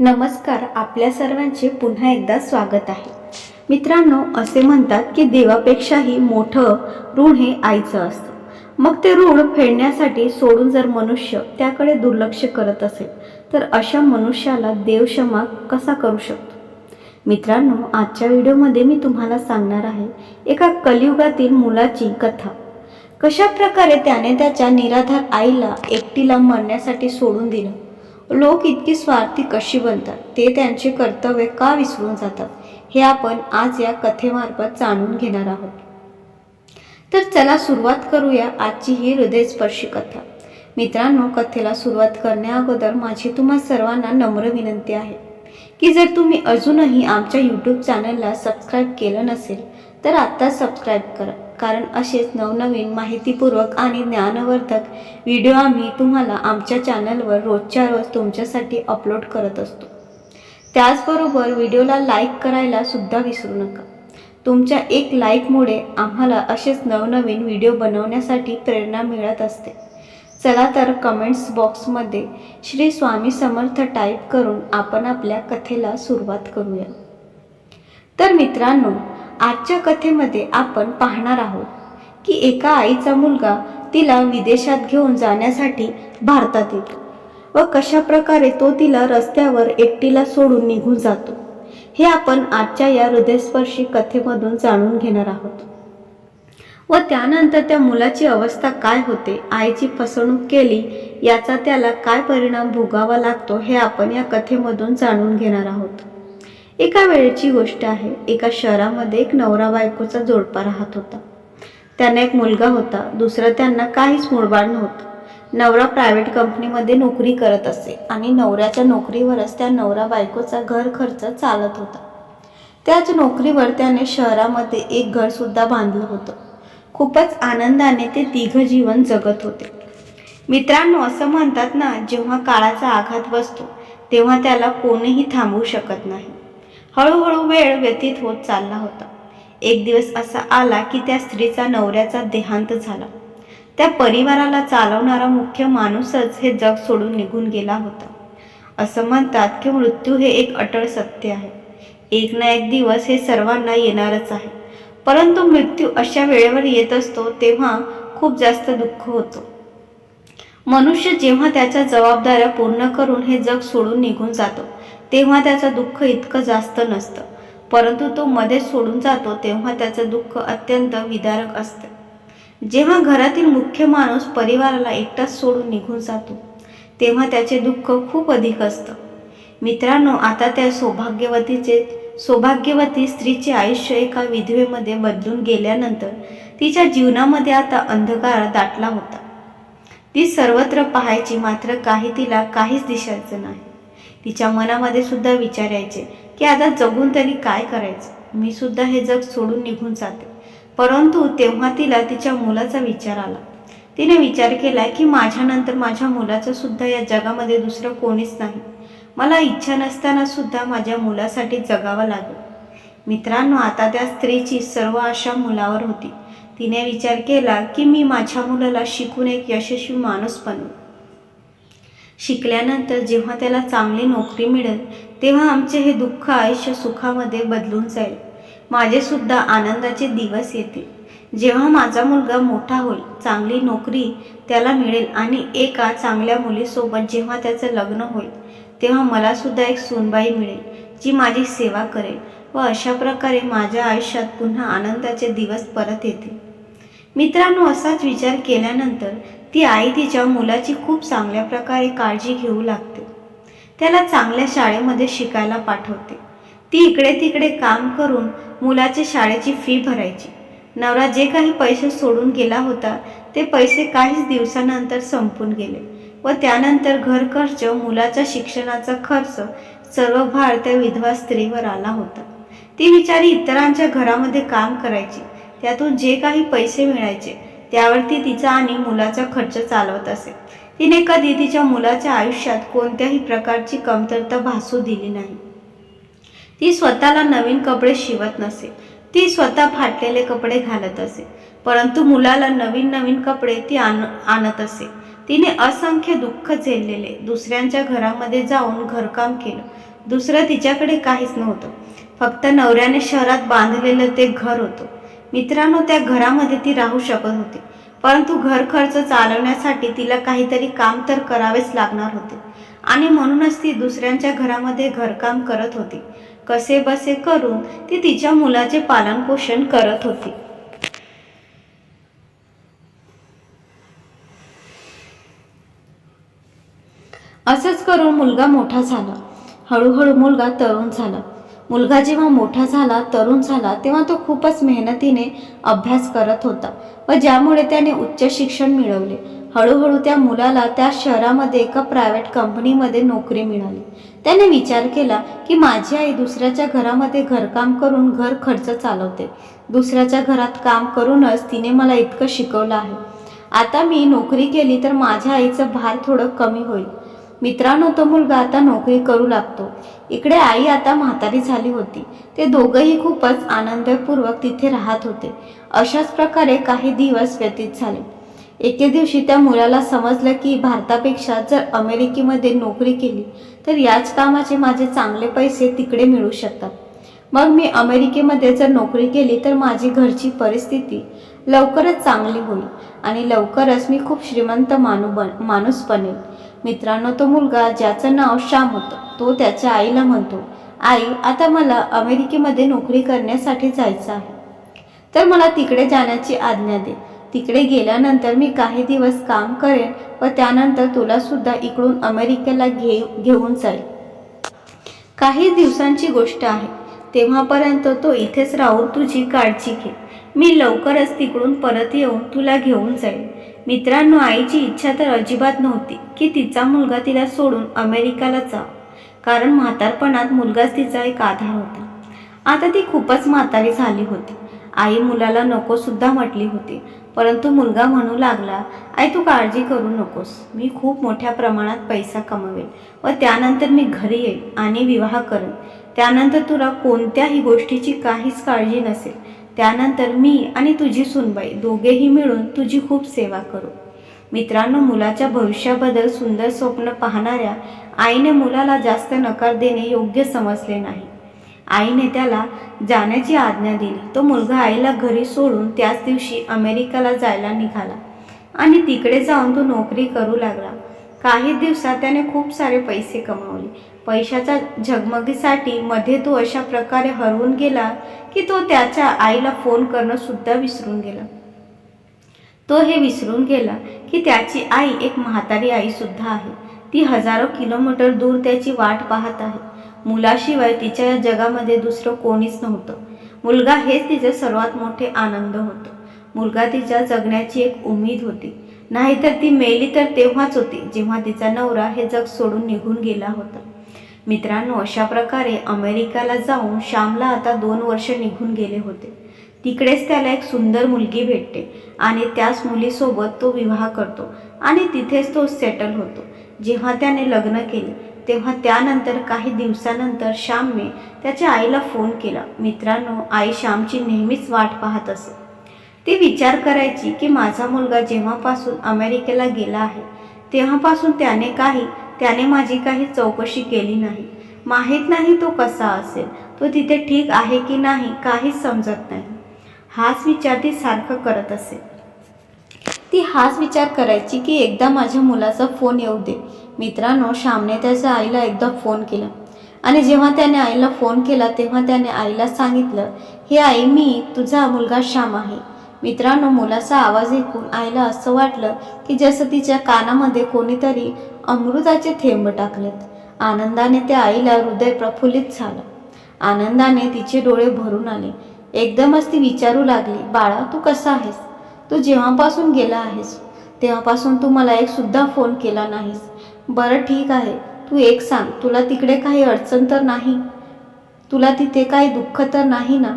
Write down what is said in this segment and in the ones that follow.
नमस्कार आपल्या सर्वांचे पुन्हा एकदा स्वागत आहे. मित्रांनो असे म्हणतात की देवापेक्षाही मोठं ऋण हे आईचं असतं. मग ते ऋण फेडण्यासाठी सोडून जर मनुष्य त्याकडे दुर्लक्ष करत असेल तर अशा मनुष्याला देव क्षमा कसा करू शकतो? मित्रांनो आजच्या व्हिडिओमध्ये मी तुम्हाला सांगणार आहे एका कलियुगातील मुलाची कथा. कशा प्रकारे त्याने त्याच्या निराधार आईला एकटीला मरण्यासाठी सोडून दिलं? लोक इतकी स्वार्थी कशी बनतात? ते त्यांचे कर्तव्य का विसरून जातात? हे आपण आज या कथेमार्फत जाणून घेणार आहोत. तर चला सुरुवात करूया आजची ही हृदयस्पर्शी कथा. मित्रांनो कथेला सुरुवात करण्या अगोदर माझी तुम्हा सर्वांना नम्र विनंती आहे की जर तुम्ही अजूनही आमच्या यूट्यूब चॅनलला सबस्क्राईब केलं नसेल तर आत्ता सबस्क्राईब करा. कारण असेच नवनवीन माहितीपूर्वक आणि ज्ञानवर्धक व्हिडिओ आम्ही तुम्हाला आमच्या चॅनलवर रोजच्या रोज तुमच्यासाठी अपलोड करत असतो. त्याचबरोबर व्हिडिओला लाईक करायला सुद्धा विसरू नका. तुमच्या एक लाईकमुळे आम्हाला असेच नवनवीन व्हिडिओ बनवण्यासाठी प्रेरणा मिळत असते. चला तर कमेंट्स बॉक्समध्ये श्री स्वामी समर्थ टाईप करून आपण आपल्या कथेला सुरुवात करूया. तर मित्रांनो आजच्या कथेमध्ये आपण पाहणार आहोत की एका आईचा मुलगा तिला विदेशात घेऊन जाण्यासाठी भारतात येतो व कशा प्रकारे तो तिला रस्त्यावर एकटीला सोडून निघून जातो हे आपण आजच्या या हृदयस्पर्शी कथेमधून जाणून घेणार आहोत. व त्यानंतर त्या मुलाची अवस्था काय होते आईची फसवणूक केली याचा त्याला काय परिणाम भोगावा लागतो हे आपण या कथेमधून जाणून घेणार आहोत. एका वेळेची गोष्ट आहे. एका शहरामध्ये एक नवरा बायकोचा जोडपा राहत होता. त्यांना एक मुलगा होता. दुसरं त्यांना काहीच मूळबाळ नव्हतं. नवरा प्रायव्हेट कंपनीमध्ये नोकरी करत असे आणि नवऱ्याच्या नोकरीवरच त्या नवरा बायकोचा घर खर्च चालत होता. त्याच नोकरीवर त्याने शहरामध्ये एक घरसुद्धा बांधलं होतं. खूपच आनंदाने ते तिघं जीवन जगत होते. मित्रांनो असं म्हणतात ना जेव्हा काळाचा आघात बसतो तेव्हा त्याला कोणीही थांबवू शकत नाही. हळूहळू वेळ व्यतीत होत चालला होता. एक दिवस असा आला की त्या स्त्रीचा नवऱ्याचा देहांत झाला. त्या परिवाराला चालवणारा मुख्य माणूसच हे जग सोडून निघून गेला होता. असं म्हणतात की मृत्यू हे एक अटळ सत्य आहे. एक ना एक दिवस हे सर्वांना येणारच आहे. परंतु मृत्यू अशा वेळेवर येत असतो तेव्हा खूप जास्त दुःख होतो. मनुष्य जेव्हा त्याच्या जबाबदाऱ्या पूर्ण करून हे जग सोडून निघून जातो तेव्हा त्याचं दुःख इतकं जास्त नसतं. परंतु तो मध्येच सोडून जातो तेव्हा त्याचं दुःख अत्यंत विदारक असतं. जेव्हा घरातील मुख्य माणूस परिवाराला एकटाच सोडून निघून जातो तेव्हा त्याचे दुःख खूप अधिक असतं. मित्रांनो आता त्या सौभाग्यवतीचे सौभाग्यवती स्त्रीचे आयुष्य एका विधवेमध्ये बदलून गेल्यानंतर तिच्या जीवनामध्ये आता अंधकार दाटला होता. ती सर्वत्र पाहायची मात्र काही तिला काहीच दिसायचं नाही. तिच्या मनामध्ये सुद्धा विचार यायचे की आता जगून तरी काय करायचं? मी सुद्धा हे जग सोडून निघून जाते. परंतु तेव्हा तिला तिच्या मुलाचा विचार आला. तिने विचार केला की माझ्यानंतर माझ्या मुलाचं सुद्धा या जगामध्ये दुसरं कोणीच नाही. मला इच्छा नसताना सुद्धा माझ्या मुलासाठी जगावं लागेल. मित्रांनो आता त्या स्त्रीची सर्व आशा मुलावर होती. तिने विचार केला की मी माझ्या मुलाला शिकून एक यशस्वी माणूस बनवू शिकल्यानंतर जेव्हा त्याला चांगली नोकरी मिळेल तेव्हा आमचे हे दुःख आयुष्य सुखामध्ये बदलून जाईल. माझेसुद्धा आनंदाचे दिवस येतील. जेव्हा माझा मुलगा मोठा होईल चांगली नोकरी त्याला मिळेल आणि एका चांगल्या मुलीसोबत जेव्हा त्याचं लग्न होईल तेव्हा मला सुद्धा एक सूनबाई मिळेल जी माझी सेवा करेल व अशा प्रकारे माझ्या आयुष्यात पुन्हा आनंदाचे दिवस परत येतील. मित्रांनो असाच विचार केल्यानंतर ती आई तिच्या मुलाची खूप चांगल्या प्रकारे काळजी घेऊ लागते. त्याला चांगल्या शाळेमध्ये शिकायला पाठवते. ती इकडे तिकडे काम करून मुलाच्या शाळेची फी भरायची. नवरा जे काही पैसे सोडून गेला होता ते पैसे काहीच दिवसानंतर संपून गेले व त्यानंतर घर खर्च मुलाच्या शिक्षणाचा खर्च सर्व भार त्या विधवा स्त्रीवर आला होता. ती बिचारी इतरांच्या घरामध्ये काम करायची. त्यातून जे काही पैसे मिळायचे त्यावरती तिचा आणि मुलाचा खर्च चालवत असे. तिने कधी तिच्या मुलाच्या आयुष्यात कोणत्याही प्रकारची कमतरता भासू दिली नाही. ती स्वतःला नवीन कपडे शिवत नसे. ती स्वतः फाटलेले कपडे घालत असे. परंतु मुलाला नवीन नवीन कपडे ती आण आणत असे. तिने असंख्य दुःख झेललेले. दुसऱ्यांच्या घरामध्ये जाऊन घरकाम केलं. दुसरं तिच्याकडे काहीच नव्हतं. फक्त नवऱ्याने शहरात बांधलेलं ते घर होतं. मित्रांनो त्या घरामध्ये ती राहू शकत होती. परंतु घर खर्च चालवण्यासाठी तिला काहीतरी काम तर करावेच लागणार होते. आणि म्हणूनच ती दुसऱ्यांच्या घरामध्ये घरकाम करत होती. कसे बसे करून ती तिच्या मुलाचे पालनपोषण करत होती. असंच करून मुलगा मोठा झाला. हळूहळू मुलगा तरुण झाला. मुलगा जेव्हा मोठा झाला तरुण झाला तेव्हा तो खूपच मेहनतीने अभ्यास करत होता. व ज्यामुळे त्याने उच्च शिक्षण मिळवले. हळूहळू त्या मुलाला त्या शहरामध्ये एका प्रायव्हेट कंपनीमध्ये नोकरी मिळाली. त्याने विचार केला की माझी आई दुसऱ्याच्या घरामध्ये घरकाम करून घर खर्च चालवते. दुसऱ्याच्या घरात काम करूनच तिने मला इतकं शिकवलं आहे. आता मी नोकरी केली तर माझ्या आईचं भार थोडं कमी होईल. मित्रांनो तो मुलगा आता नोकरी करू लागतो. इकडे आई आता म्हातारी झाली होती. ते दोघंही खूपच आनंदपूर्वक तिथे राहत होते. अशाच प्रकारे काही दिवस व्यतीत झाले. एके दिवशी त्या मुलाला समजलं की भारतापेक्षा जर अमेरिकेमध्ये नोकरी केली तर याच कामाचे माझे चांगले पैसे तिकडे मिळू शकतात. मग मी अमेरिकेमध्ये जर नोकरी केली तर माझी घरची परिस्थिती लवकरच चांगली होईल आणि लवकरच मी खूप श्रीमंत मानू बन माणूस बनेल मित्रांनो तो मुलगा ज्याचं नाव श्याम होतं तो त्याच्या आईला म्हणतो आई आता मला अमेरिकेमध्ये नोकरी करण्यासाठी जायचं आहे. तर मला तिकडे जाण्याची आज्ञा दे. तिकडे गेल्यानंतर मी काही दिवस काम करेन व त्यानंतर तुलासुद्धा इकडून अमेरिकेला घे घेऊन जाईल. काही दिवसांची गोष्ट आहे. तेव्हापर्यंत तो इथेच राहून तुझी काळजी घे. मी लवकरच तिकडून परत येऊन तुला घेऊन जाईल. मित्रांनो आईची इच्छा तर अजिबात नव्हती की तिचा मुलगा तिला सोडून अमेरिकाला जा. कारण म्हातारपणात मुलगाच तिचा एक आधार होता. आता ती खूपच म्हातारी झाली होती. आई मुलाला नको सुद्धा म्हटली होती. परंतु मुलगा म्हणू लागला आई तू काळजी करू नकोस. मी खूप मोठ्या प्रमाणात पैसा कमवेल व त्यानंतर मी घरी येईल आणि विवाह करेन. त्यानंतर तुला कोणत्याही गोष्टीची काहीच काळजी नसेल. त्यानंतर मी आणि तुझी सुनबाई दोघेही मिळून तुझी खूप सेवा करू. मित्रांनो मुलाच्या भविष्याबद्दल सुंदर स्वप्न पाहणाऱ्या आईने मुलाला जास्त नकार देणे योग्य समजले नाही. आईने त्याला जाण्याची आज्ञा दिली. तो मुलगा आईला घरी सोडून त्याच दिवशी अमेरिकेला जायला निघाला आणि तिकडे जाऊन तो नोकरी करू लागला. काही दिवसात त्याने खूप सारे पैसे कमावले. पैशाच्या झगमगीसाठी मध्ये तो अशा प्रकारे हरवून गेला की तो त्याच्या आईला फोन करणं सुद्धा विसरून गेला. तो हे विसरून गेला की त्याची आई एक म्हातारी आई सुद्धा आहे. ती हजारो किलोमीटर दूर त्याची वाट पाहत आहे. मुलाशिवाय तिच्या या जगामध्ये दुसरं कोणीच नव्हतं. मुलगा हेच तिचे सर्वात मोठे आनंद होतं. मुलगा तिच्या जगण्याची एक उमेद होती. नाहीतर ती मेली तर तेव्हाच होती जेव्हा तिचा नवरा हे जग सोडून निघून गेला होता. मित्रांनो अशा प्रकारे अमेरिकाला जाऊन श्यामला आता दोन वर्ष निघून गेले होते. तिकडेच त्याला एक सुंदर मुलगी भेटते आणि त्याच मुलीसोबत तो विवाह करतो आणि तिथेच तो सेटल होतो. जेव्हा त्याने लग्न केले तेव्हा त्यानंतर काही दिवसानंतर श्यामने त्याच्या आईला फोन केला. मित्रांनो आई श्यामची नेहमीच वाट पाहत असे. ती विचार करायची की माझा मुलगा जेव्हापासून अमेरिकेला गेला आहे तेव्हापासून त्याने काही त्याने माझी काही चौकशी केली नाही. माहीत नाही तो कसा असेल तो तिथे ठीक आहे की नाही काहीच समजत नाही. हाच विचार ती सारखं करत असे. ती हाच विचार करायची की एकदा माझ्या मुलाचा फोन येऊ दे. मित्रांनो श्यामने त्याच्या आईला एकदा फोन केला. आणि जेव्हा त्याने आईला फोन केला तेव्हा त्याने आईला सांगितलं हे आई मी तुझा मुलगा श्याम आहे. मित्रांनो मुलाचा आवाज ऐकून आईला असं वाटलं की जसं तिच्या कानामध्ये कोणीतरी अमृताचे थेंब टाकलेत. आनंदाने त्या आईला हृदय प्रफुल्लित झालं. आनंदाने तिचे डोळे भरून आले. एकदमच ती विचारू लागली बाळा तू कसा आहेस? तू जेव्हापासून गेला आहेस तेव्हापासून तू मला एक सुद्धा फोन केला नाहीस. बरं ठीक आहे तू एक सांग तुला तिकडे काही अडचण तर नाही? तुला तिथे काही दुःख तर नाही ना?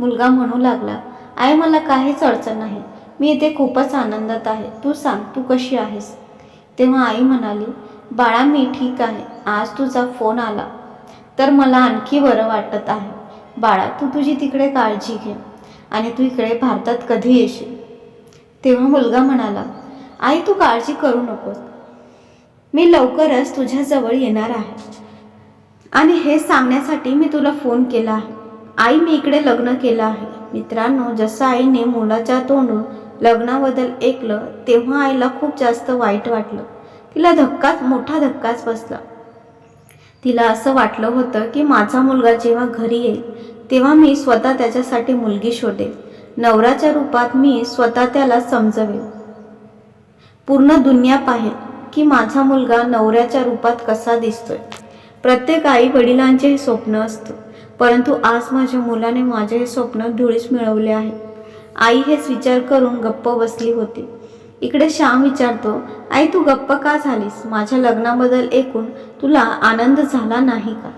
मुलगा म्हणू लागला आई मला काहीच अडचण नाही. मी इथे खूपच आनंदात आहे. तू सांग तू कशी आहेस? तेव्हा आई म्हणाली बाळा मी ठीक आहे. आज तुझा फोन आला. तर मला आणखी बरं वाटत आहे. बाळा तू तुझी तिकडे काळजी घे आणि तू इकडे भारतात कधी येशील? तेव्हा मुलगा म्हणाला आई तू काळजी करू नकोस. मी लवकरच तुझ्याजवळ येणार आहे. आणि हे सांगण्यासाठी मी तुला फोन केला आहे. आई मी इकडे लग्न केलं आहे. मित्रांनो जसं आईने मुलाच्या तोंडून लग्नाबद्दल ऐकलं तेव्हा आईला खूप जास्त वाईट वाटलं. तिला धक्काच मोठा धक्काच बसला. तिला असं वाटलं होतं की माझा मुलगा जेव्हा घरी येईल तेव्हा मी स्वतः त्याच्यासाठी मुलगी शोधेल. नवऱ्याच्या रूपात मी स्वतः त्याला समजवेल. पूर्ण दुनिया पाहेल की माझा मुलगा नवऱ्याच्या रूपात कसा दिसतोय. प्रत्येक आई वडिलांचे हे स्वप्न असतं परंतु आज माझ्या मुलाने माझे हे स्वप्न धुळीस मिळवले आहे. आई हेच विचार करून गप्प बसली होती. इकडे श्याम विचारतो आई तू गप्प का झालीस? माझ्या लग्नाबद्दल ऐकून तुला आनंद झाला नाही का?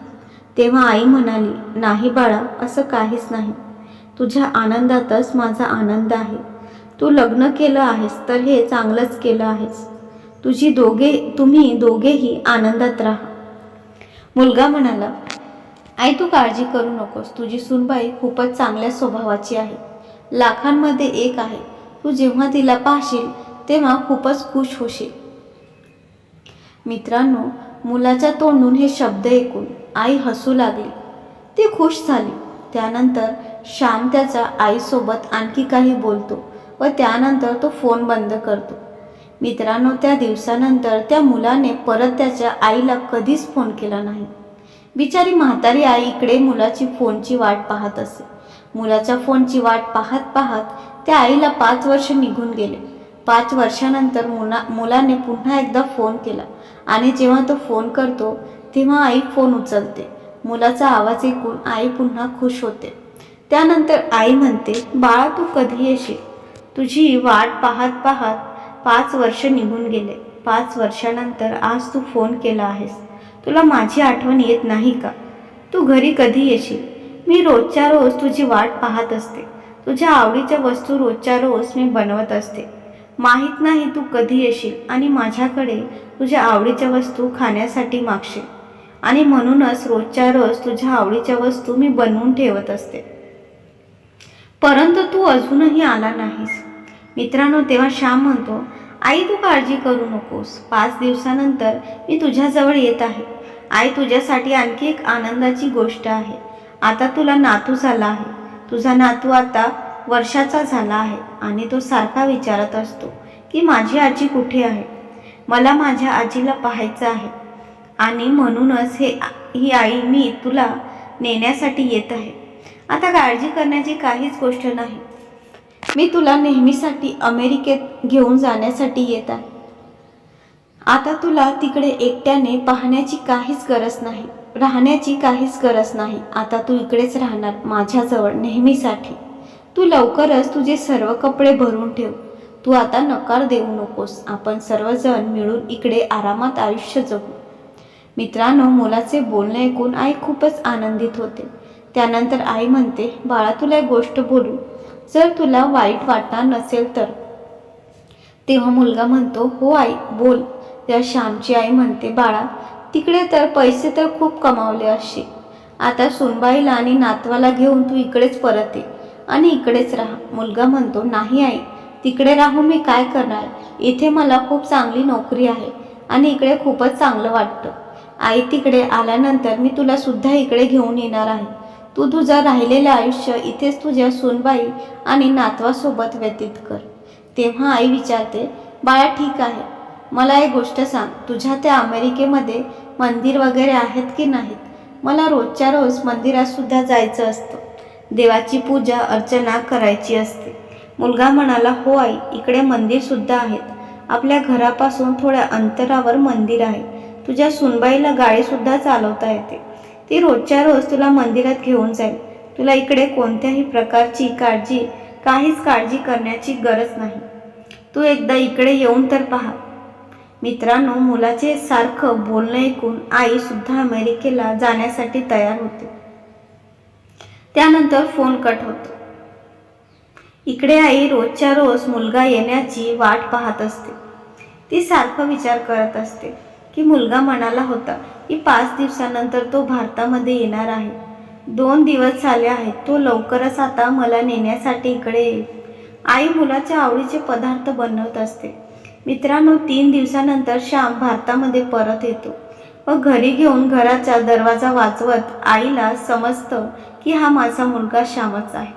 तेव्हा आई म्हणाली नाही बाळा असं काहीच नाही. तुझ्या आनंदातच माझा आनंद आहे. तू लग्न केलं आहेस तर हे चांगलंच केलं आहेस. तुझी दोघे तुम्ही दोघेही आनंदात राहा. मुलगा म्हणाला आई तू काळजी करू नकोस. तुझी सुनबाई खूपच चांगल्या स्वभावाची आहे. लाखांमध्ये एक आहे. तू जेव्हा तिला पाहशील तेव्हा खूपच खुश होशील. मित्रांनो मुलाच्या तोंडून हे शब्द ऐकून आई हसू लागली. ती खुश झाली. त्यानंतर श्याम त्याच्या आईसोबत आणखी काही बोलतो व त्यानंतर तो फोन बंद करतो. मित्रांनो त्या दिवसानंतर त्या मुलाने परत त्याच्या आईला कधीच फोन केला नाही. बिचारी म्हातारी आई इकडे मुलाची फोनची वाट पाहत असे. मुलाच्या फोनची वाट पाहत पाहत त्या आईला पाच वर्ष निघून गेले. पाच वर्षानंतर मुला मुलाने पुन्हा एकदा फोन केला आणि जेव्हा तो फोन करतो तेव्हा आई फोन उचलते. मुलाचा आवाज ऐकून आई पुन्हा खुश होते. त्यानंतर आई म्हणते बाळा तू कधी येशील? तुझी वाट पाहत पाहत पाच वर्ष निघून गेले. पाच वर्षानंतर आज तू फोन केला आहेस. तुला माझी आठवण येत नाही का? तू घरी कधी येशील? मी रोजच्या रोज तुझी वाट पाहत असते. तुझ्या आवडीच्या वस्तू रोजच्या रोज मी बनवत असते. माहीत नाही तू कधी येशील आणि माझ्याकडे तुझ्या आवडीच्या वस्तू खाण्यासाठी मागशील. आणि म्हणूनच रोजच्या रोज तुझ्या आवडीच्या वस्तू मी बनवून ठेवत असते. परंतु तू अजूनही आला नाहीस. मित्रांनो तेव्हा श्याम म्हणतो आई तू काळजी करू नकोस. पाच दिवसानंतर मी तुझ्याजवळ येत आहे. आई तुझ्यासाठी आणखी एक आनंदाची गोष्ट आहे. आता तुला नातू झाला आहे. तुझा नातू आता वर्षाचा झाला आहे आणि तो सारखा विचारत असतो की माझी आजी कुठे आहे? मला माझ्या आजीला पाहायचं आहे. आणि म्हणूनच हे ही आई मी तुला नेण्यासाठी येत आहे. आता काळजी करण्याची काहीच गोष्ट नाही. मी तुला नेहमीसाठी अमेरिकेत घेऊन जाण्यासाठी येत आहे आता तुला तिकडे एकट्याने पाहण्याची काहीच गरज नाही राहण्याची काहीच गरज नाही. आता तू इकडेच राहणार माझ्याजवळ नेहमीसाठी. तू लवकरच तुझे सर्व कपडे भरून ठेव. तू आता नकार देऊ नकोस. आपण सर्वजण मिळून इकडे आरामात आयुष्य जगू. मित्रांनो मुलाचे बोलणे ऐकून आई खूपच आनंदित होते. त्यानंतर आई म्हणते बाळा तुला एक गोष्ट बोलू. जर तुला वाईट वाटणार नसेल तर. तेव्हा मुलगा म्हणतो हो आई बोल. तेव्हा श्यामची आई म्हणते बाळा तिकडे तर पैसे तर खूप कमावले असशील. आता सुनबाईला आणि नातवाला घेऊन तू इकडेच परत ये आणि इकडेच राहा. मुलगा म्हणतो नाही आई तिकडे राहून मी काय करणार? इथे मला खूप चांगली नोकरी आहे आणि इकडे खूपच चांगलं वाटतं. आई तिकडे आल्यानंतर मी तुला सुद्धा इकडे घेऊन येणार आहे. तू तुझं राहिलेलं आयुष्य इथेच तुझ्या सुनबाई आणि नातवासोबत व्यतीत कर. तेव्हा आई विचारते बाळा ठीक आहे. मला एक गोष्ट सांग. तुझ्या त्या अमेरिकेमध्ये मंदिर वगैरे आहेत की नाहीत? मला रोजच्या रोज मंदिरातसुद्धा जायचं असतं. देवाची पूजा अर्चना करायची असते. मुलगा म्हणाला हो आई इकडे मंदिरसुद्धा आहेत. आपल्या घरापासून थोड्या अंतरावर मंदिर आहे. तुझ्या सुनबाईला गाडीसुद्धा चालवता येते. ती रोजच्या रोज तुला मंदिरात घेऊन जाईल. तुला इकडे कोणत्याही प्रकारची काळजी काहीच काळजी करण्याची गरज नाही. तू एकदा इकडे येऊन तर पहा. मित्रांनो मुलाचे सारखं बोलणं ऐकून आईसुद्धा अमेरिकेला जाण्यासाठी तयार होते. त्यानंतर फोन कट होतो. इकडे आई रोजच्या रोज मुलगा येण्याची वाट पाहत असते. ती सारखं विचार करत असते. की मुलगा म्हणाला होता की पाच दिवसानंतर तो भारतामध्ये येणार आहे. दोन दिवस झाले आहेत. तो लवकरच आता मला नेण्यासाठी इकडे येईल. आई मुलाच्या आवडीचे पदार्थ बनवत असते. मित्रांनो तीन दिवसानंतर श्याम भारतामध्ये परत येतो व घरी घेऊन घराचा दरवाजा वाजवत आईला समजतं की हा माझा मुलगा श्यामच आहे.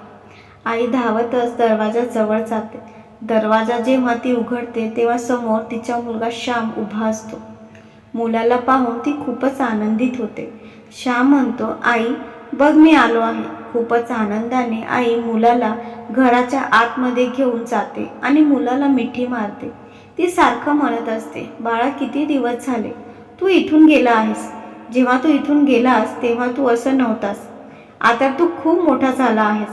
आई धावतच दरवाजा जवळ जाते. दरवाजा जेव्हा ती उघडते तेव्हा समोर तिचा मुलगा श्याम उभा असतो. मुलाला पाहून ती खूपच आनंदित होते. श्याम म्हणतो आई बघ मी आलो आहे. खूपच आनंदाने आई मुलाला घराच्या आतमध्ये घेऊन जाते आणि मुलाला मिठी मारते. ती सारखं म्हणत असते बाळा किती दिवस झाले? तू इथून गेला आहेस. जेव्हा तू इथून गेलास तेव्हा तू असं नव्हतास. आता तू खूप मोठा झाला आहेस.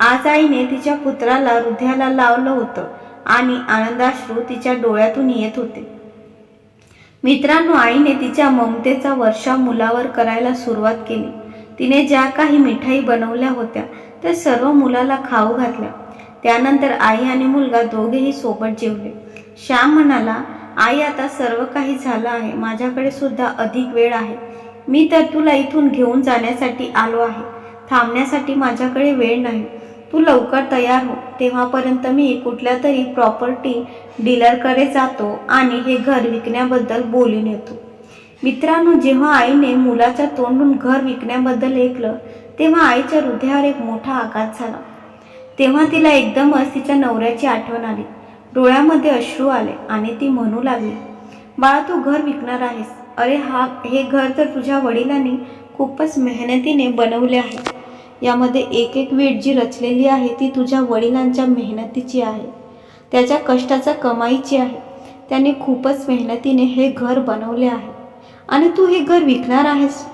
आज आईने तिच्या पुत्राला हृदयाला लावलं होतं आणि आनंदाश्रू तिच्या डोळ्यातून येत होते. मित्रांनो आईने तिच्या ममतेचा वर्षा मुलावर करायला सुरुवात केली. तिने ज्या काही मिठाई बनवल्या होत्या त्या सर्व मुलाला खाऊ घातल्या. त्यानंतर आई आणि मुलगा दोघेही सोबत जेवले. श्याम म्हणाला आई आता सर्व काही झालं आहे. माझ्याकडे सुद्धा अधिक वेळ आहे. मी तर तुला इथून घेऊन जाण्यासाठी आलो आहे. थांबण्यासाठी माझ्याकडे वेळ नाही. तू लवकर तयार हो. तेव्हापर्यंत मी कुठल्या तरी प्रॉपर्टी डीलरकडे जातो आणि हे घर विकण्याबद्दल बोलून येतो. मित्रांनो जेव्हा आईने मुलाच्या तोंडून घर विकण्याबद्दल ऐकलं तेव्हा आईच्या हृदयावर एक मोठा आघात झाला. तेव्हा तिला एकदमच तिच्या नवऱ्याची आठवण आली. डोळ्यामध्ये अश्रू आले आणि ती म्हणू लागली बाळा तू घर विकणार आहेस. अरे हा हे घर तर तुझ्या वडिलांनी खूपच मेहनतीने बनवले आहे. यामध्ये एक एक वीट जी रचलेली आहे ती तुझ्या वडिलांच्या मेहनतीची आहे. त्याच्या कष्टाचा कमाईची आहे. त्याने खूपच मेहनतीने हे घर बनवले आहे. आणि तू हे घर विकणार आहेस?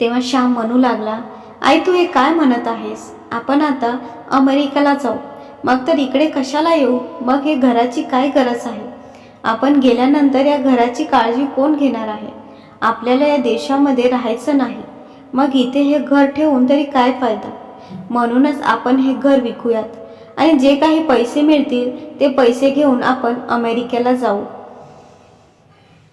तेव्हा श्याम म्हणू लागला आई तू हे काय म्हणत आहेस? आपण आता अमेरिकेला जाऊ. मग तर इकडे कशाला येऊ? मग हे घराची काय गरज आहे? आपण गेल्यानंतर या घराची काळजी कोण घेणार आहे? आपल्याला या देशामध्ये राहायचं नाही. मग इथे हे घर ठेवून तरी काय फायदा? म्हणूनच आपण हे घर विकूयात. आणि जे काही पैसे मिळतील ते पैसे घेऊन आपण अमेरिकेला जाऊ.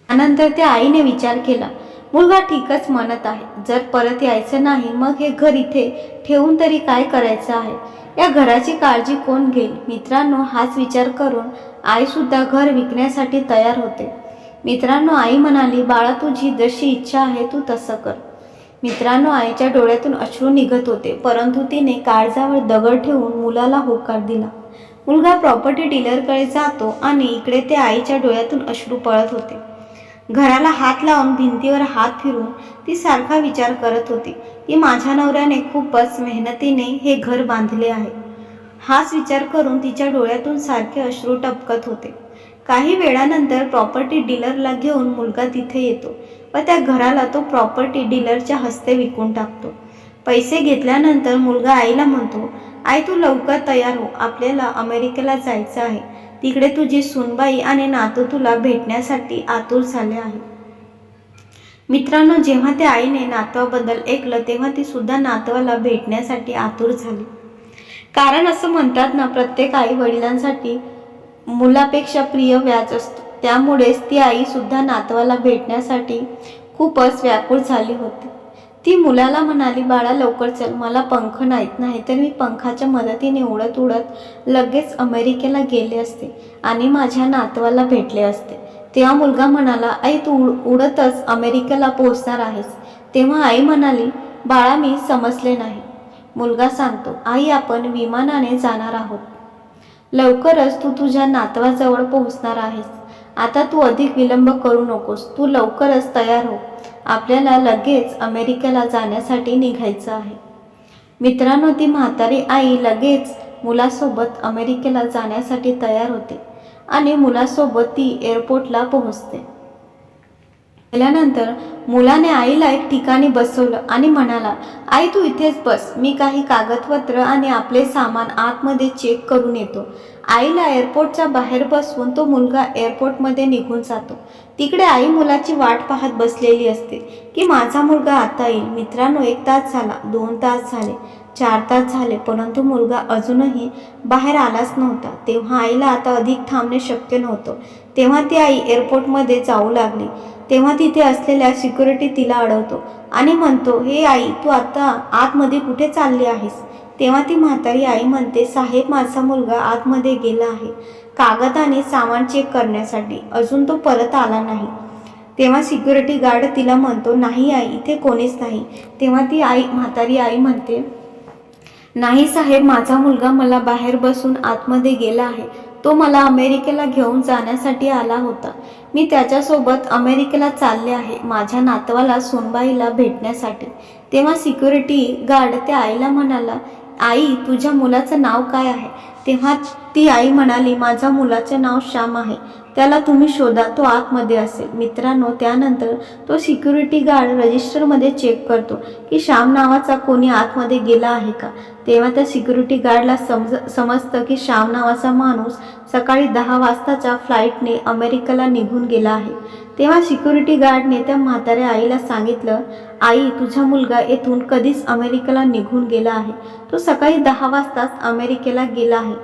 त्यानंतर त्या आईने विचार केला मुलगा ठीकच म्हणत आहे. जर परत यायचं नाही मग हे घर इथे ठेवून तरी काय करायचं आहे? या घराची काळजी कोण घेईल? मित्रांनो हाच विचार करून आईसुद्धा घर विकण्यासाठी तयार होते. मित्रांनो आई म्हणाली बाळा तुझी जशी इच्छा आहे तू तसं कर. मित्रांनो आईच्या डोळ्यातून अश्रू निघत होते परंतु तिने काळजावर दगड ठेवून मुलाला होकार दिला. मुलगा प्रॉपर्टी डीलरकडे जातो आणि इकडे ते आईच्या डोळ्यातून अश्रू पळत होते. घराला हात लावून भिंतीवर हात फिरून ती सारखा विचार करत होती की माझ्या नवऱ्याने खूपच मेहनतीने हे घर बांधले आहे. हाच विचार करून तिच्या डोळ्यातून सारखे अश्रू टपकत होते. काही वेळानंतर प्रॉपर्टी डीलरला घेऊन मुलगा तिथे येतो. व त्या घराला तो प्रॉपर्टी डीलरच्या हस्ते विकून टाकतो. पैसे घेतल्यानंतर मुलगा आईला म्हणतो आई तू लवकर तयार हो. आपल्याला अमेरिकेला जायचं आहे. तिकडे तुझी सुनबाई आणि नातू तुला भेटण्यासाठी आतुर झाले आहे मित्रांनो जेव्हा त्या आईने नातवाबद्दल ऐकलं तेव्हा ती सुद्धा नातवाला भेटण्यासाठी आतुर झाली. कारण असं म्हणतात ना प्रत्येक आई वडिलांसाठी मुलापेक्षा प्रिय व्याज असतो. त्यामुळेच ती आईसुद्धा नातवाला भेटण्यासाठी खूपच व्याकुळ झाली होती. ती मुलाला म्हणाली बाळा लवकर चल मला पंख नाहीत. नाही तर मी पंखाच्या मदतीने उडत उडत लगेच अमेरिकेला गेले असते आणि माझ्या नातवाला भेटले असते. तेव्हा मुलगा म्हणाला आई तू उड उडतच अमेरिकेला पोहोचणार आहेस. तेव्हा आई म्हणाली बाळा मी समजले नाही. मुलगा सांगतो आई आपण विमानाने जाणार आहोत. लवकरच तू तुझ्या नातवाजवळ पोहोचणार आहेस. आता तू अधिक विलंब करू नकोस. तू लवकरच तयार हो. आपल्याला लगेच अमेरिकेला जाण्यासाठी निघायचं आहे. मित्रांनो ती म्हातारी आई लगेच मुलासोबत अमेरिकेला जाण्यासाठी तयार होते आणि मुलासोबत ती एअरपोर्टला पोहोचते. गेल्यानंतर मुलाने आईला एक ठिकाणी बसवलं आणि म्हणाला आई तू इथेच बस. मी काही कागदपत्र आणि आपले सामान आतमध्ये चेक करून येतो. आईला एअरपोर्टच्या बाहेर बसवून तो मुलगा एअरपोर्टमध्ये निघून जातो. तिकडे आई मुलाची वाट पाहत बसलेली असते की माझा मुलगा आता येईल. मित्रांनो एक तास झाला. दोन तास झाले. चार तास झाले. परंतु मुलगा अजूनही बाहेर आलाच नव्हता. तेव्हा आईला आता अधिक थांबणे शक्य नव्हतं. तेव्हा ती आई एअरपोर्टमध्ये जाऊ लागली. तेव्हा तिथे असलेल्या सिक्युरिटी तिला अडवतो आणि म्हणतो हे आई तू आता आतमध्ये कुठे चालली आहेस? तेव्हा ती म्हातारी आई म्हणते साहेब माझा मुलगा आतमध्ये गेला आहे. कागद आणि सामान चेक करण्यासाठी. अजून तो परत आला नाही. तेव्हा सिक्युरिटी गार्ड तिला म्हणतो नाही आई इथे कोणीच नाही. तेव्हा ती आई म्हातारी आई म्हणते नाही साहेब माझा मुलगा मला बाहेर बसून आतमध्ये गेला आहे. तो मला अमेरिकेला घेऊन जाण्यासाठी आला होता. मी त्याच्यासोबत अमेरिकेला चालले आहे माझ्या नातवाला सोनबाईला भेटण्यासाठी. तेव्हा सिक्युरिटी गार्ड त्या आईला म्हणाला आई तुझ्या मुलाचं नाव काय आहे? तेव्हा ती आई म्हणाली माझ्या मुलाचं नाव श्याम आहे. त्याला तुम्ही शोधा तो आतमध्ये असेल. मित्रांनो त्यानंतर तो सिक्युरिटी गार्ड रजिस्टरमध्ये चेक करतो की श्याम नावाचा कोणी आतमध्ये गेला आहे का? तेव्हा त्या सिक्युरिटी गार्डला समज समजतं की श्याम नावाचा माणूस सकाळी दहा वाजताच्या फ्लाईटने अमेरिकेला निघून गेला आहे. तेव्हा सिक्युरिटी गार्डने त्या म्हाताऱ्या आईला सांगितलं आई तुझा मुलगा येथून कधीच अमेरिकेला निघून गेला आहे. तो सकाळी दहा वाजताच अमेरिकेला गेला आहे.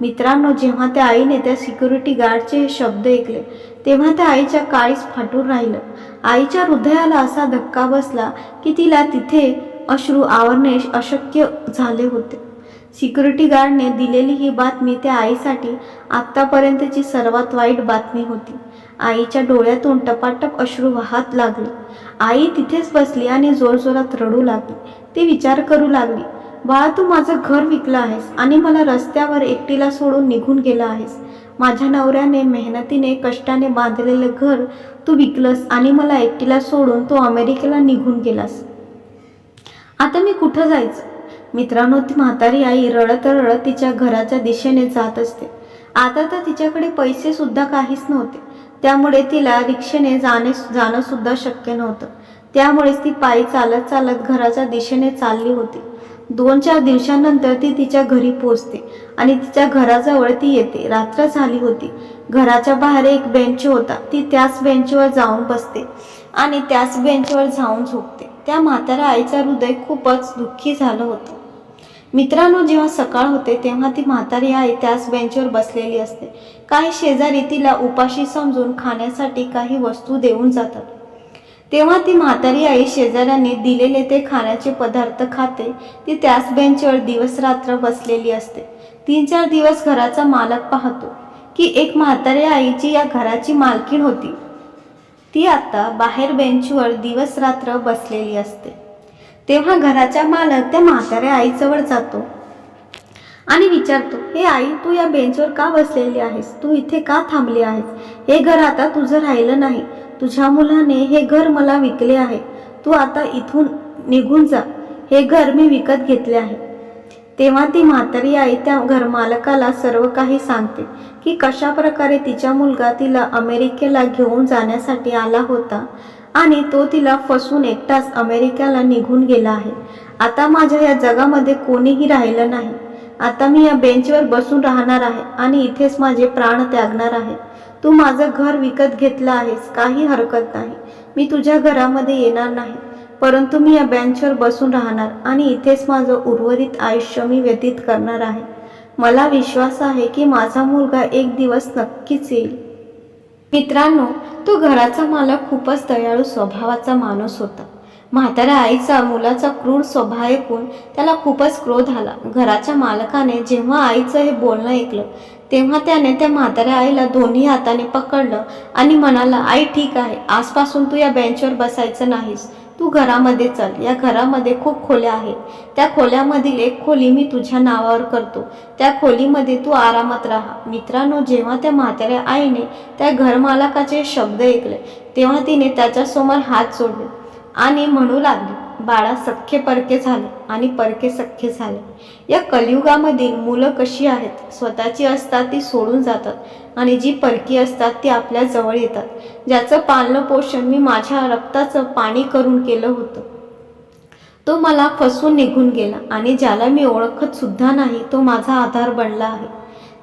मित्रांनो जेव्हा त्या आईने त्या सिक्युरिटी गार्डचे हे शब्द ऐकले तेव्हा त्या आईच्या काळीस फाटून राहिलं. आईच्या हृदयाला असा धक्का बसला की तिला तिथे अश्रू आवरणे अशक्य झाले होते. सिक्युरिटी गार्डने दिलेली ही बातमी त्या आईसाठी आत्तापर्यंतची सर्वात वाईट बातमी होती. आईच्या डोळ्यातून टपाटप अश्रू वाहत लागले. आई तिथेच बसली आणि जोरजोरात रडू लागली. ती विचार करू लागली बाळा तू माझं घर विकलं आहेस आणि मला रस्त्यावर एकटीला सोडून निघून गेला आहेस. माझ्या नवऱ्याने मेहनतीने कष्टाने बांधलेलं घर तू विकलंस आणि मला एकटीला सोडून तो अमेरिकेला निघून गेलास. आता मी कुठं जायचं? मित्रांनो ती म्हातारी आई रडत रडत तिच्या घराच्या दिशेने जात असते. आता तर तिच्याकडे पैसे सुद्धा काहीच नव्हते. त्यामुळे तिला रिक्षेने जाणे जाणं सुद्धा शक्य नव्हतं. त्यामुळेच ती पायी चालत चालत घराच्या दिशेने चालली होती. दोन चार दिवसांनंतर ती तिच्या घरी पोचते आणि तिच्या घराजवळ ती येते. रात्र झाली होती. घराच्या बाहेर एक बेंच होता. ती त्याच बेंचवर जाऊन बसते आणि त्याच बेंचवर जाऊन झोपते. त्या म्हाताऱ्या आईचा हृदय खूपच दुःखी झालं होतं. मित्रांनो जेव्हा सकाळ होते तेव्हा ती म्हातारी आई त्याच बेंचवर बसलेली असते. काही शेजारी तिला उपाशी समजून खाण्यासाठी काही वस्तू देऊन जातात. तेव्हा ती म्हातारी आई शेजाऱ्यांनी दिलेले ते खाण्याचे पदार्थ खाते. ती त्याच बेंचवर दिवस रात्र बसलेली असते. तीन चार दिवस घराचा मालक पाहतो की एक म्हातारी आईची या घराची मालकीण होती. ती आता बाहेर बेंचवर दिवस रात्र बसलेली असते. तेव्हा घराचा मालक त्या म्हाताऱ्या आईजवळ जातो आणि विचारतो हे आई तू या बेंचवर का बसलेली आहेस? तू इथे का थांबली आहेस? हे घर आता तुझं राहिलं नाही. तुझ्या मुलाने हे घर मला विकले आहे. तू आता इथून निघून जा. हे घर मी विकत घेतले आहे. तेव्हा ती म्हातारी आई त्या घरमालकाला सर्व काही सांगते की कशा प्रकारे तिचा मुलगा तिला अमेरिकेला घेऊन जाण्यासाठी आला होता आणि तो तिला फसून एकटाच अमेरिकेला निघून गेला आहे. आता माझ्या या जगामध्ये कोणीही राहिलं नाही. आता मी या बेंचवर बसून राहणार आहे आणि इथेच माझे प्राण त्यागणार आहे. तू माझं घर विकत घेतलं आहेस काही हरकत नाही. मी तुझ्या घरामध्ये येणार नाही परंतु मी या बेंचवर बसून राहणार आणि इथेच माझं उर्वरित आयुष्य मी व्यतीत करणार आहे. मला विश्वास आहे की माझा मुलगा एक दिवस नक्कीच येईल. मित्रांनो तो घराचा मालक खूपच दयाळू स्वभावाचा माणूस होता. म्हाताऱ्या आईचा मुलाचा क्रूर स्वभाव ऐकून त्याला खूपच क्रोध आला. घराच्या मालकाने जेव्हा आईचं हे बोलणं ऐकलं तेव्हा त्याने त्या म्हाताऱ्या आईला दोन्ही हाताने पकडलं आणि म्हणाला आई ठीक आहे. आजपासून तू या बेंचवर बसायचं नाहीस. तू घरामध्ये चल. या घरामध्ये खूप खोल्या आहेत. त्या खोल्यामधील एक खोली मी तुझ्या नावावर करतो. त्या खोलीमध्ये तू आरामात राहा. मित्रांनो जेव्हा त्या म्हाताऱ्या आईने त्या घरमालकाचे शब्द ऐकले तेव्हा तिने त्याच्यासमोर हात जोडले आणि म्हणू लागली बाळा सख्खे परके झाले आणि परके सख्खे झाले. या कलियुगामधील मुलं कशी आहेत? स्वतःची असतात ती सोडून जातात आणि जी परकी असतात ती आपल्या जवळ येतात. ज्याचं पालन पोषण मी माझ्या रक्ताचं पाणी करून केलं होतं. तो मला फसून निघून गेला आणि ज्याला मी ओळखत सुद्धा नाही तो माझा आधार बनला आहे.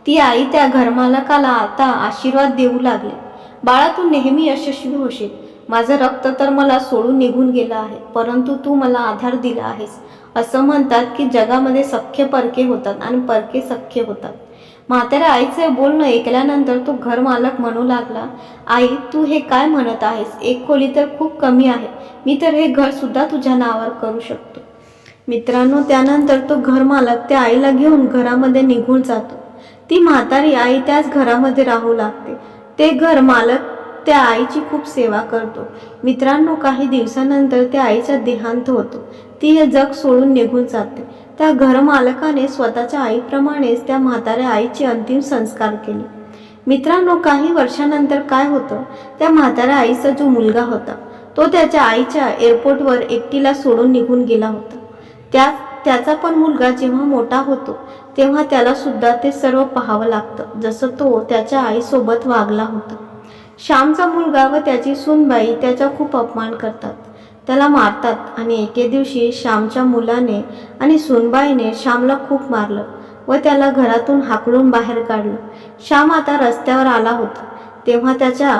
ती आई त्या घरमालकाला आता आशीर्वाद देऊ लागले. बाळा तू नेहमी यशस्वी होशील. माझं रक्त तर मला सोडून निघून गेलं आहे परंतु तू मला आधार दिला आहेस. असं म्हणतात की जगामध्ये सख्खे परके होतात आणि परके सख्खे होतात. म्हाताऱ्या आईचे बोलणं ऐकल्यानंतर तो घरमालक म्हणू लागला आई तू हे काय म्हणत आहेस? एक खोली तर खूप कमी आहे. मी तर हे घरसुद्धा तुझ्या नावावर करू शकतो. मित्रांनो त्यानंतर तो घरमालक त्या आईला घेऊन घरामध्ये निघून जातो. ती म्हातारी आई त्याच घरामध्ये राहू लागते. ते घर मालक त्या आईची खूप सेवा करतो. मित्रांनो काही दिवसानंतर त्या आईचा देहांत होतो. ती हे जग सोडून निघून जाते. त्या घरमालकाने स्वतःच्या आईप्रमाणेच त्या म्हाताऱ्या आईचे अंतिम संस्कार केले. मित्रांनो काही वर्षानंतर काय होतं? त्या म्हाताऱ्या आईचा जो मुलगा होता तो त्याच्या आईच्या एअरपोर्टवर एकटीला सोडून निघून गेला होता. त्या त्याचा पण मुलगा जेव्हा मोठा होतो तेव्हा त्याला सुद्धा ते सर्व पाहावं लागतं जसं तो त्याच्या आईसोबत वागला होता. श्यामचा मुलगा व त्याची सूनबाई त्याचा खूप अपमान करतात. त्याला मारतात आणि एके दिवशी श्यामच्या मुलाने आणि सूनबाईने श्यामला खूप मारलं व त्याला घरातून हाकलून बाहेर काढलं. श्याम आता रस्त्यावर आला होता. तेव्हा त्याच्या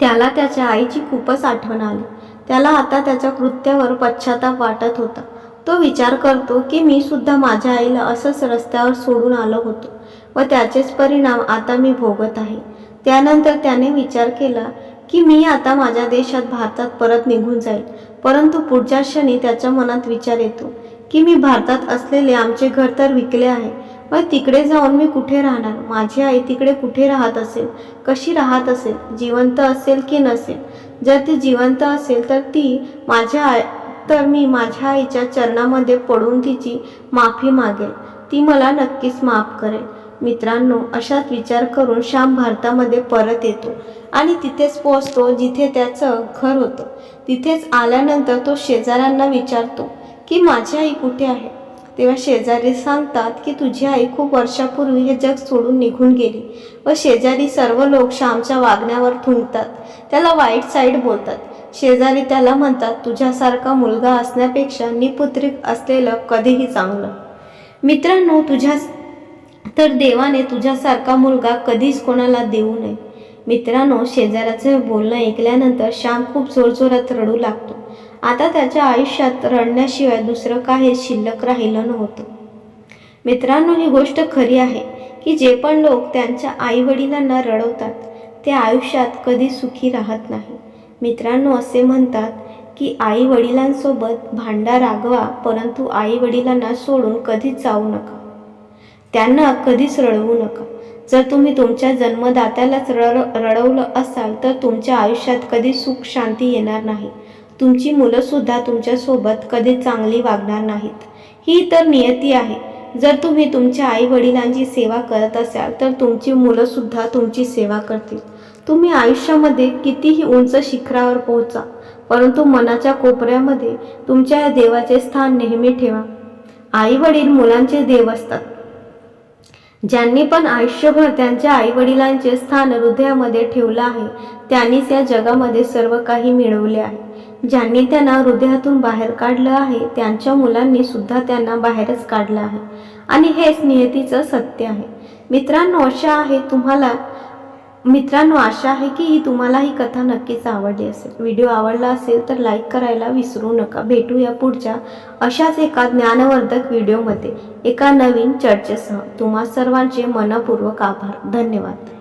त्याला त्याच्या आईची खूपच आठवण आली. त्याला आता त्याच्या कृत्यावर पश्चाताप वाटत होता. तो विचार करतो की मी सुद्धा माझ्या आईला असंच रस्त्यावर सोडून आलो होतो व त्याचेच परिणाम आता मी भोगत आहे. त्यानंतर त्याने विचार केला की मी आता माझ्या देशात भारतात परत निघून जाईल. परंतु पुढच्या क्षणी त्याच्या मनात विचार येतो की मी भारतात असलेले आमचे घर तर विकले आहे. व तिकडे जाऊन मी कुठे राहणार? माझी आई तिकडे कुठे राहत असेल? कशी राहत असेल? जिवंत असेल की नसेल? जर ती जिवंत असेल तर ती माझ्या आई तर मी माझ्या आईच्या चरणामध्ये पडून तिची माफी मागेल. ती मला नक्कीच माफ करेल. मित्रांनो अशाच विचार करून श्याम भारतामध्ये परत येतो आणि तिथेच पोहोचतो जिथे त्याचं घर होतं. तिथेच आल्यानंतर तो शेजाऱ्यांना विचारतो की माझी आई कुठे आहे? तेव्हा शेजारी सांगतात की तुझी आई खूप वर्षापूर्वी हे जग सोडून निघून गेली व शेजारी सर्व लोक श्यामच्या वागण्यावर थुंकतात. त्याला वाईट साईड बोलतात. शेजारी त्याला म्हणतात तुझ्यासारखा मुलगा असण्यापेक्षा निपुत्रिक असलेलं कधीही चांगलं. मित्रांनो तुझ्या तर देवाने तुझ्यासारखा मुलगा कधीच कोणाला देऊ नये. मित्रांनो शेजाऱ्याचे बोलणं ऐकल्यानंतर श्याम खूप जोरजोरात रडू लागतो. आता त्याच्या आयुष्यात रडण्याशिवाय दुसरं काही शिल्लक राहिलं नव्हतं. मित्रांनो ही गोष्ट खरी आहे की जे पण लोक त्यांच्या आईवडिलांना रडवतात ते आयुष्यात कधी सुखी राहत नाही. मित्रांनो असे म्हणतात की आई वडिलांसोबत भांडा रागवा परंतु आई वडिलांना सोडून कधीच जाऊ नका. त्यांना कधीच रडवू नका. जर तुम्ही तुमच्या जन्मदात्यालाच रड रडवलं असाल तर तुमच्या आयुष्यात कधी सुख शांती येणार नाही. तुमची मुलंसुद्धा तुमच्यासोबत कधी चांगली वागणार नाहीत. ही तर नियती आहे. जर तुम्ही तुमच्या आई वडिलांची सेवा करत असाल तर तुमची मुलंसुद्धा तुमची सेवा करतील. तुम्ही आयुष्यामध्ये कितीही उंच शिखरावर पोहोचा परंतु मनाच्या कोपऱ्यामध्ये तुमच्या या देवाचे स्थान नेहमी ठेवा. आई वडील मुलांचे देव असतात. ज्यांनी पण आयुष्यभर त्यांच्या आईवडिलांचे स्थान हृदयामध्ये ठेवलं आहे त्यांनीच या जगामध्ये सर्व काही मिळवले आहे. ज्यांनी त्यांना हृदयातून बाहेर काढलं आहे त्यांच्या मुलांनी सुद्धा त्यांना बाहेरच काढलं आहे. आणि हेच नियतीचं सत्य आहे. मित्रांनो आशा आहे तुम्हाला मित्रांनो आशा आहे की ही तुम्हाला ही कथा नक्कीच आवडली असेल. व्हिडिओ आवडला असेल तर लाईक करायला विसरू नका. भेटूया पुढच्या अशाच एका ज्ञानवर्धक व्हिडिओमध्ये एका नवीन चर्चेसह. तुम्हा सर्वांचे मनपूर्वक आभार. धन्यवाद.